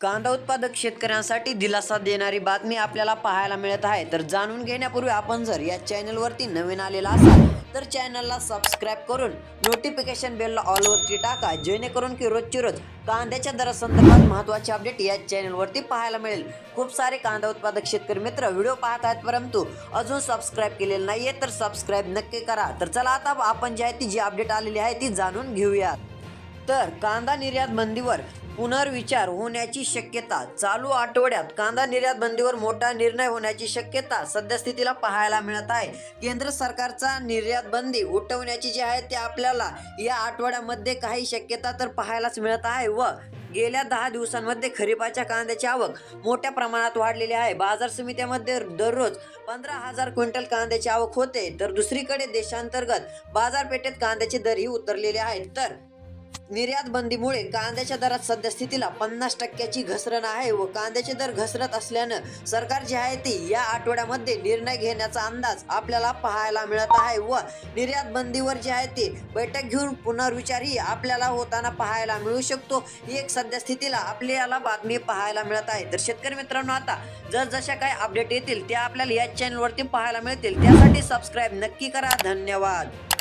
कांदा उत्पादक शेतकऱ्यांसाठी दिलासा देणारी बातमी आपल्याला पाहायला मिळत आहे. तर जाणून घेण्यापूर्वी आपण जर या चॅनलवरती नवीन आलेला असाल तर चॅनलला सबस्क्राईब करून नोटिफिकेशन बेलला ऑलवरती टाका जेणेकरून की रोजची रोज कांद्याच्या दरासंदर्भात महत्त्वाचे अपडेट या चॅनलवरती पाहायला मिळेल. खूप सारे कांदा उत्पादक शेतकरी मित्र व्हिडिओ पाहत आहेत परंतु अजून सबस्क्राईब केलेलं आहे तर सबस्क्राईब नक्की करा. तर चला आता आपण जी आहे ती जी अपडेट आलेली आहे ती जाणून घेऊयात. तर कांदा निर्यात बंदीवर पुनर्विचार होण्याची शक्यता. चालू आठवड्यात कांदा निर्यात बंदीवर मोठा निर्णय होण्याची शक्यता सद्यस्थितीला पाहायला मिळत आहे. केंद्र सरकारचा निर्यात बंदी उठवण्याची जी आहे ते आपल्याला या आठवड्यामध्ये काही शक्यता तर पाहायलाच मिळत आहे व गेल्या दहा दिवसांमध्ये खरीपाच्या कांद्याची आवक मोठ्या प्रमाणात वाढलेली आहे. बाजार समित्यामध्ये दररोज पंधरा हजार क्विंटल कांद्याची आवक होते. तर दुसरीकडे देशांतर्गत बाजारपेठेत कांद्याचे दरही उतरलेले आहेत. तर निर्यात बंदीमुळे कांद्याच्या दरात सद्यस्थितीला पन्नास टक्क्याची घसरण आहे व कांद्याचे दर घसरत असल्यानं सरकार जे आहे ते या आठवड्यामध्ये निर्णय घेण्याचा अंदाज आपल्याला पाहायला मिळत आहे व निर्यात बंदीवर जे आहे ते बैठक घेऊन पुनर्विचारही आपल्याला होताना पाहायला मिळू शकतो. ही एक सद्यस्थितीला आपल्याला बातमी पाहायला मिळत आहे. तर शेतकरी मित्रांनो आता जर जशा काही अपडेट येतील त्या आपल्याला या चॅनलवरती पाहायला मिळतील. त्यासाठी सबस्क्राईब नक्की करा. धन्यवाद.